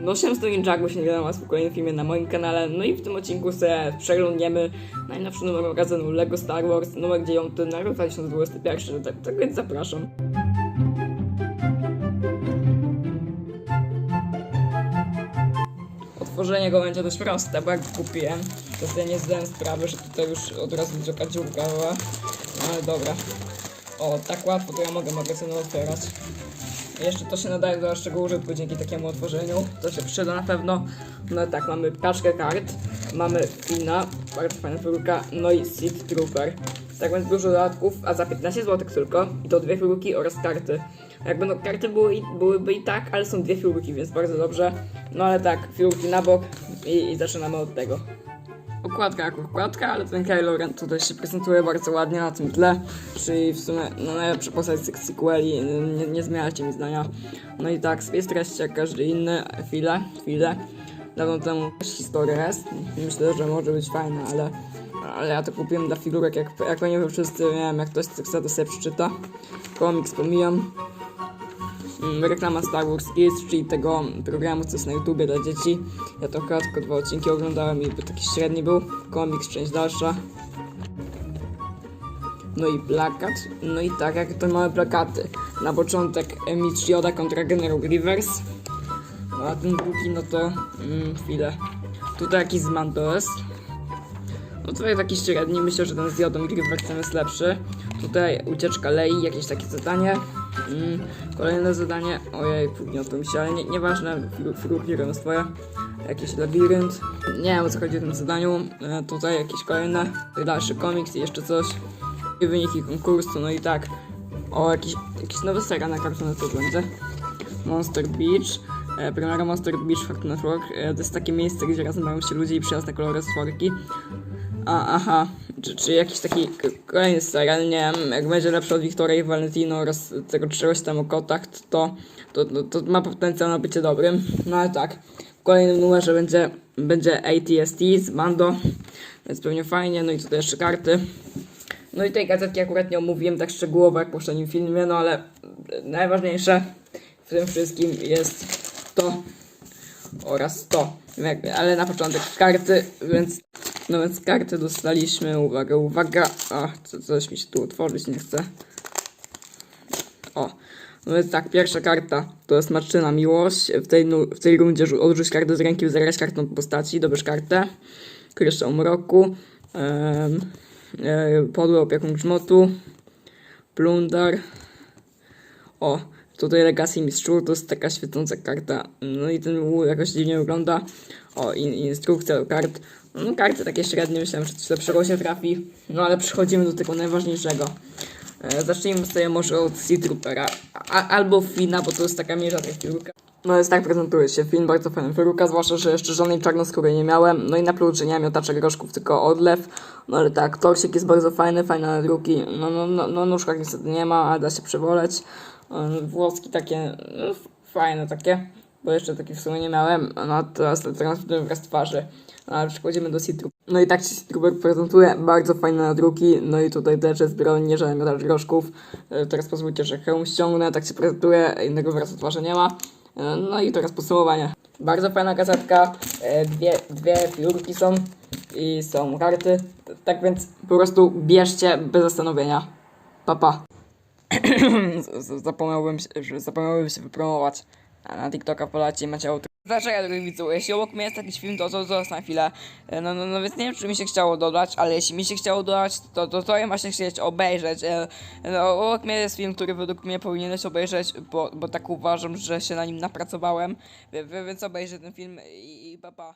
No z tym Ninjago się nie w kolejnym filmie na moim kanale. No i w tym odcinku sobie przeglądniemy najnowszy numer magazynu LEGO Star Wars, numer 9 na rok 2021. Tak, tak więc zapraszam. Otworzenie go będzie dość proste, bo jak kupiłem, to sobie nie zdałem sprawy, że tutaj już od razu taka dziurka była. No ale dobra. O, tak łatwo to ja mogę magazynu otwierać. Jeszcze to się nadaje do naszego użytku dzięki takiemu otworzeniu. To się przyda na pewno. No tak, mamy paczkę kart, mamy Fina, bardzo fajna figurka, no i Seed Trooper. Tak więc dużo dodatków, a za 15 zł tylko. I to dwie figurki oraz karty. Jakby no karty były, byłyby i tak, ale są dwie figurki, więc bardzo dobrze. No ale tak, figurki na bok i, i zaczynamy od tego. Okładka jak okładka, ale ten Kylo Ren tutaj się prezentuje bardzo ładnie na tym tle, czyli w sumie no, najlepsza postać z sequeli, nie, nie zmieniajcie mi zdania. No i tak, space treści jak każdy inny, chwilę, chwilę. Dawno temu też historia jest, myślę, że może być fajna, ale, ale ja to kupiłem dla figurek, jak, jak pewnie wszyscy, nie wiem, jak ktoś chce to sobie przeczyta. Komiks pomijam. Mm, reklama Star Wars Kids, czyli tego programu, co jest na YouTubie dla dzieci. Ja to tylko dwa odcinki oglądałem i taki średni był. Komiks, część dalsza. No i plakat. No i tak, jak to mamy plakaty. Na początek Mitch Yoda kontra General Rivers. No a ten drugi, no to... Mm, chwilę. Tutaj jakiś z Mando jest. No tutaj taki średni, myślę, że ten z Jodą i Riversem jest lepszy. Tutaj ucieczka Lei, jakieś takie zadanie. Mm, kolejne zadanie, ojej, pugniotło mi się, ale nie, nieważne, robią swoje. Jakiś labirynt, nie wiem o co chodzi w tym zadaniu. E, tutaj jakieś kolejne, dalszy komiks i jeszcze coś. I wyniki konkursu, no i tak. O, jakiś, jakiś nowy serial na Cartoon Network będzie. Monster Beach. E, premiera Monster Beach Cartoon Network. E, to jest takie miejsce, gdzie razem mają się ludzie i przyjazne kolory stworki. A, aha, czy, czy jakiś taki kolejny serial, nie wiem, jak będzie lepszy od Wiktoria i Valentino oraz tego czegoś tam o kotach, to, to, to, to ma potencjał na bycie dobrym. No ale tak, w kolejnym numerze będzie, będzie ATST z Mando, więc pewnie fajnie, no i tutaj jeszcze karty. No i tej gazetki akurat nie omówiłem tak szczegółowo jak w poprzednim filmie, no ale najważniejsze w tym wszystkim jest to oraz to. Ale na początek karty, więc więc karty dostaliśmy, uwaga, uwaga, a co, coś mi się tu otworzyć nie chce. O, no więc tak, pierwsza karta to jest Marczyna Miłość. W tej, w tej rundzie rzu- odrzuć kartę z ręki, zagrać kartą postaci, dobierz kartę. Kryształ Mroku, em, e, Podły opiekun Grzmotu, Plundar, o, tutaj Legacy Mistrzów, to jest taka świecąca karta. No i ten łuk jakoś dziwnie wygląda. O, i, i instrukcja do kart. No karty takie średnie, myślałem, że coś lepszego się trafi. No ale przechodzimy do tego najważniejszego. E, zacznijmy sobie może od Sea Troopera. Albo Fina, bo to jest taka mniejsza taka figurka. No jest tak prezentuje się film, bardzo fajna figurka, zwłaszcza, że jeszcze żadnej czarnoskórej nie miałem. No i na pluczy nie mam miotaczek groszków, tylko odlew. No ale tak, torsik jest bardzo fajny, fajne druki. No, no, no, no nóżkach niestety nie ma, ale da się przewoleć. Włoski takie, no, fajne takie, bo jeszcze takich w sumie nie miałem. No teraz teraz wyraz twarzy. Ale przechodzimy do Citru. No i tak się Citrubek prezentuje, bardzo fajne nadruki. No i tutaj też jest broń, nie żaden miotacz groszków. E, Teraz pozwólcie, że hełm ściągnę, tak się prezentuje, innego wyrazu twarzy nie ma. E, No i teraz podsumowanie. Bardzo fajna gazetka, dwie, dwie figurki są i są karty. Tak więc po prostu bierzcie bez zastanowienia. Pa, pa. Zapomniałbym się, zapomniałbym się wypromować. Na TikToka polaci macie auto. Dlaczego, drogi widzu, jeśli obok mnie jest jakiś film, to to został na chwilę. E, No, no, no więc nie wiem, czy mi się chciało dodać, ale jeśli mi się chciało dodać, to to, to ja właśnie chcieć obejrzeć. E, No, obok mnie jest film, który według mnie powinieneś obejrzeć, bo, bo tak uważam, że się na nim napracowałem. Więc obejrzę ten film i, i pa pa.